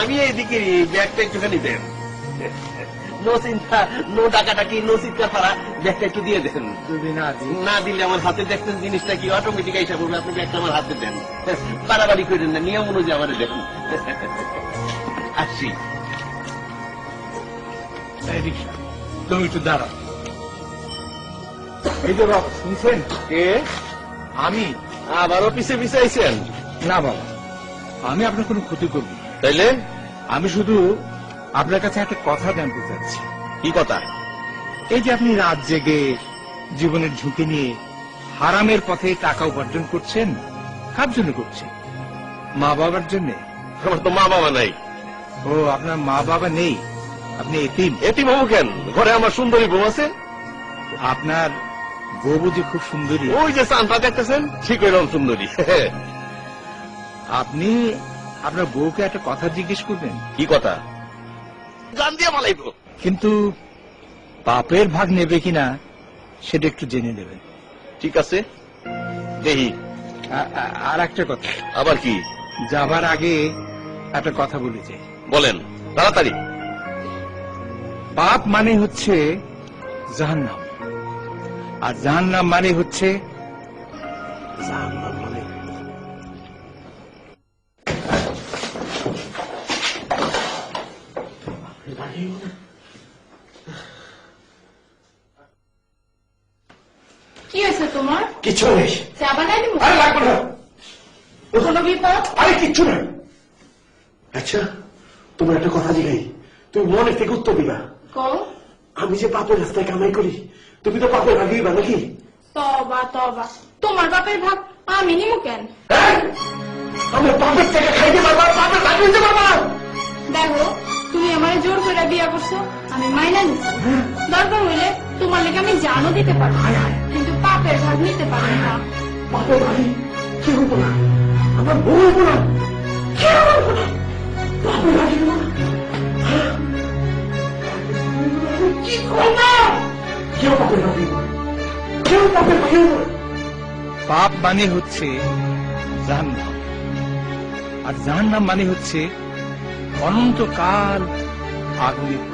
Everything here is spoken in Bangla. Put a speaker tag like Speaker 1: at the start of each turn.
Speaker 1: আমি এইদিকে ব্যাগটা একটুখানি দেন। নো চিন্তা নো টাকাটাকি নো চিন্তা ছাড়া ব্যাগটা একটু দিয়ে দেন।
Speaker 2: না
Speaker 1: দিলে আমার হাতে দেখতেন জিনিসটা কি অটোমেটিক হিসাব করবে আপনি ব্যাগটা আমার হাতে দেন। বাড়াবাড়ি করেন না নিয়ম অনুযায়ী আমার
Speaker 2: এই রিক্সা তুমি একটু দাঁড়াও। এই যে বাবা শুনছেন?
Speaker 1: কে?
Speaker 2: আমি?
Speaker 1: আবারও পিছে পিছে আইছেন
Speaker 2: না বাবা আমি আপনার কোনো ক্ষতি করব না।
Speaker 1: তাইলে?
Speaker 2: আমি শুধু আপনার কাছে একটা কথা জানতে চাচ্ছি।
Speaker 1: কি কথা?
Speaker 2: এই যে আপনি রাত জেগে জীবনের ঝুঁকি নিয়ে হারামের পথে টাকা উপার্জন করছেন কার জন্য করছেন? মা বাবার জন্য?
Speaker 1: আমার তো মা বাবা নাই।
Speaker 2: ও আপনার মা বাবা নেই। আপনি এতিম।
Speaker 1: এটি বাবু কেন? ঘরে আমার সুন্দরী বউ আছে।
Speaker 2: আপনার বুঝি খুব সুন্দরী।
Speaker 1: ওই যে চানটা দেখতেছেন? ঠিক ওইরকম সুন্দরী।
Speaker 2: আপনি আপনার বউকে একটা কথা জিজ্ঞেস করবেন?
Speaker 1: কি কথা? গান দিয়ে মালাইব।
Speaker 2: কিন্তু বাপের ভাগ নেবে কিনা সেটা একটু জেনে নেবেন।
Speaker 1: ঠিক আছে।
Speaker 2: আ- আ- আর একটা কথা।
Speaker 1: আবার কি?
Speaker 2: যাবার আগে একটা কথা বলেছে
Speaker 1: বলেন। তাড়াতাড়ি।
Speaker 2: পাপ মানে হচ্ছে জাহান্নাম। আর জাহান্নাম মানে হচ্ছে
Speaker 3: কি হয়েছে তোমার?
Speaker 4: কিচ্ছু নেই।
Speaker 3: চা
Speaker 4: আরে লাগবে না।
Speaker 3: বিপদ
Speaker 4: আরে কিচ্ছু নেই। আচ্ছা তোমার একটা কথা জিগাই। তুমি মনে থেকে উত্তর দিবা।
Speaker 3: কও।
Speaker 4: আমি যে পাপের রাস্তায় কামাই করি তুমি তো পাপের ভাগিবা নাকি?
Speaker 3: তবা তবা। তোমার বাপের ভাগ আমি নিমু কেন?
Speaker 4: পাপের থেকে খাইতে পারবা পাপের ভাগ পারবা
Speaker 3: দেখো তুমি আমার জোর করে বিয়া করছ আমি মাইনা নিচ্ছি। দরকার হইলে তোমার লেগে আমি জানও দিতে পারব। কিন্তু পাপের ভাগ নিতে পারব না।
Speaker 4: পাপের ভাগি কি হব না? আমার বউ হব না? কেউ হব না? পাপের ভাগি না।
Speaker 2: পাপ মানে হচ্ছে আর জাহান্নাম মানে হচ্ছে অনন্তকাল আগুনে